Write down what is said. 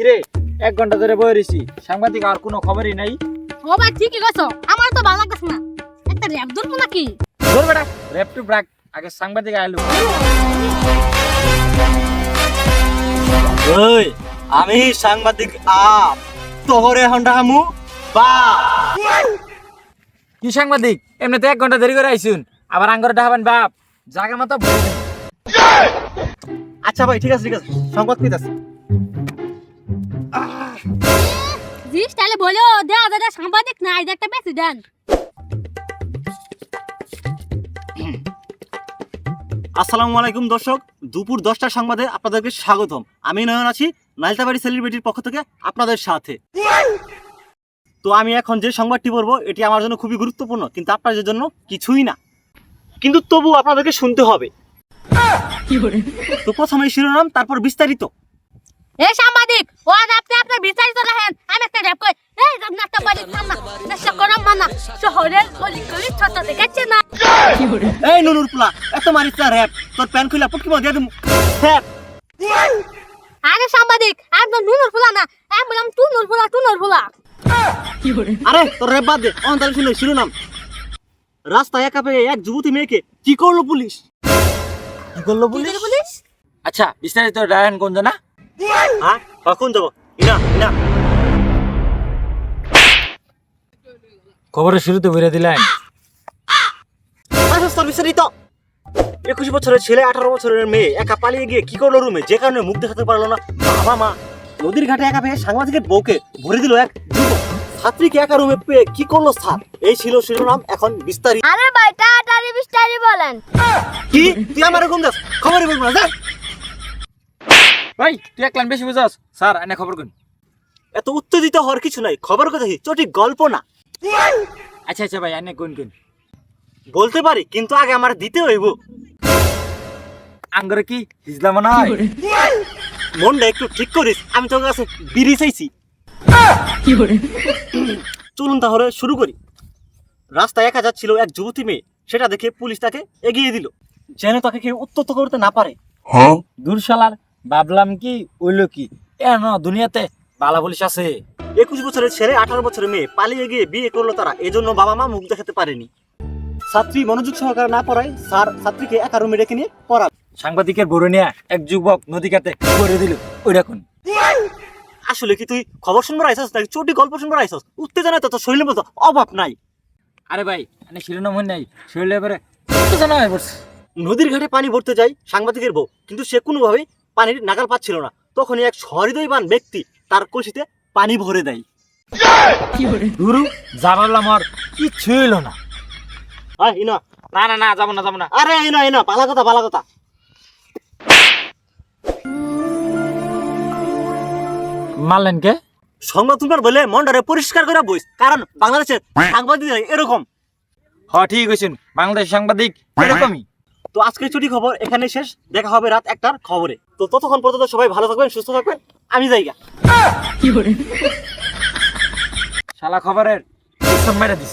কিরে এক ঘণ্টা ধরে বয়ে রয়েছি সাংবাদিক আর কোনো খবরই নাই। ও ভাই ঠিকই কইছো আমার তো ভালো লাগতেছে না। একটা র্যাপ ধরবো নাকি? ধর বেটা র্যাপ টু ব্রাক আগে সাংবাদিক আইলু। ওই আমি সাংবাদিক আপ তোহরে হন্ডা হামু বা। কি সাংবাদিক? এমনিতে এক ঘণ্টা দেরি করে আইছুন আবার আঙ্গরে ডাহাবেন বাপ। জায়গা মতো আচ্ছা ভাই ঠিক আছে ঠিক আছে সংবাদ পেতে আছে জি স্টাইলে বলো দাদা সাংবাদিক না এই একটা প্রেসিডেন্ট আসসালামু আলাইকুম দর্শক দুপুর দশটার সংবাদে আপনাদেরকে স্বাগতম। আমি নয়ন আছি নাইলতাবাড়ি সেলিব্রিটির পক্ষ থেকে আপনাদের সাথে। তো আমি এখন যে সংবাদটি বলব এটি আমার জন্য খুবই গুরুত্বপূর্ণ কিন্তু আপনাদের জন্য কিছুই না। কিন্তু তবু আপনাদেরকে শুনতে হবে। তো প্রথমে শিরোনাম তারপর বিস্তারিত। এই সাংবাদিক ও আপনি আপনার শহরের গলি গলি ছোট দেখাচ্ছে না। এই নুনুর পোলা এত মারিস না র‍্যাপ তোর প্যান খুলে পুটকি মার দিয়ে দিমু র‍্যাপ আরে সাংবাদিক একদম নুনুর ফুলা না। আমি বললাম টুনুর ফুলা টুনুর ফুলা আরে তোর র‍্যাপ বাদ দে। অন তাহলে শুনে শিরোনাম। রাস্তায় একা পেয়ে এক যুবতী মেয়েকে কি করল পুলিশ? কি করল পুলিশ? পুলিশ? আচ্ছা বিস্তারিত ডায়ন কোন জানা? হ্যাঁ কখন যাব? ইনা ইনা। খবরের শুরুতে বলে দিলেন। বিস্তারিত একুশ বছরের ছেলে আঠারো বছরের মেয়ে একা পালিয়ে গিয়ে কি করল রুমে? যে কারণে মুখ দেখাতে পারল না। বাবা মা নদীর ঘাটে একা পেয়ে সাংবাদিকের বউকে ভরে দিল এক ছাত্রীকে একা রুমে পেয়ে কি করল স্যার? এই ছিল শিরোনাম এখন বিস্তারিত। আরে ভাই তাড়াতাড়ি বিস্তারি বলেন। কি? তুই আমার এরকম দাস খবরই বলব না ভাই তুই এক লাইন বেশি বুঝাস। স্যার এনে খবর কোন এত উত্তেজিত হওয়ার কিছু নাই খবর কথা কি? চটি গল্প না। আচ্ছা আচ্ছা ভাই এনে কোন কোন বলতে পারি কিন্তু আগে আমার দিতে হইব। আঙ্গরে কি? হিজলা মনে হয়? মনটা একটু ঠিক করিস আমি তোর কাছে বিড়ি চাইছি। চলুন তাহলে শুরু করি। রাস্তায় একা যাচ্ছিল এক যুবতী মেয়ে। সেটা দেখে পুলিশ তাকে এগিয়ে দিল। যেন তাকে কেউ উত্তত করতে না পারে। দূরশালার ভাবলাম কি ওইলো কি? এ ন দুনিয়াতে বালা পুলিশ আছে। একুশ বছরের ছেলে আঠারো বছরের মেয়ে পালিয়ে গিয়ে বিয়ে করল তারা। এজন্য বাবা মা মুখ দেখাতে পারেনি। ছাত্রী মনোযোগ সহকারে না পড়ায় স্যার ছাত্রীকে একা রুমে ডেকে নিয়ে পড়া সাংবাদিকের বড় নিয়ে এক যুবক নদী কাতে করে দিল? ওই দেখুন। আসলে কি তুই খবর শুনবার আইসস নাকি চটি গল্প শুনবার আইসস? উত্তেজনা তো তোর শরীরের মতো অভাব নাই। আরে ভাই এনে শিরোনাম নাই। শরীরে এবারে জানা হয়ে পড়ছে। নদীর ঘাটে পানি ভরতে যায় সাংবাদিকের বউ কিন্তু সে কোনোভাবেই পানির নাগাল পাচ্ছিল না। তখনই এক সহৃদয়বান ব্যক্তি তার কলসিতে পানি ভরে দেয়। গুরু জানালাম আর কিচ্ছু হইল না। ইনা না না না যাব না যাব না। আরে ইনা ইনা পালা কথা পালা কথা। মারলেন কে? সংবাদ তুলবার বলে মনটারে পরিষ্কার করে বইস কারণ বাংলাদেশের সাংবাদিক এরকম। হ ঠিক হয়েছেন বাংলাদেশ সাংবাদিক এরকমই। তো আজকের ছুটি খবর এখানে শেষ। দেখা হবে রাত একটার খবরে। তো ততক্ষণ পর্যন্ত সবাই ভালো থাকবেন সুস্থ থাকবেন। আমি যাইগা। শালা খবরের মেরে দিস।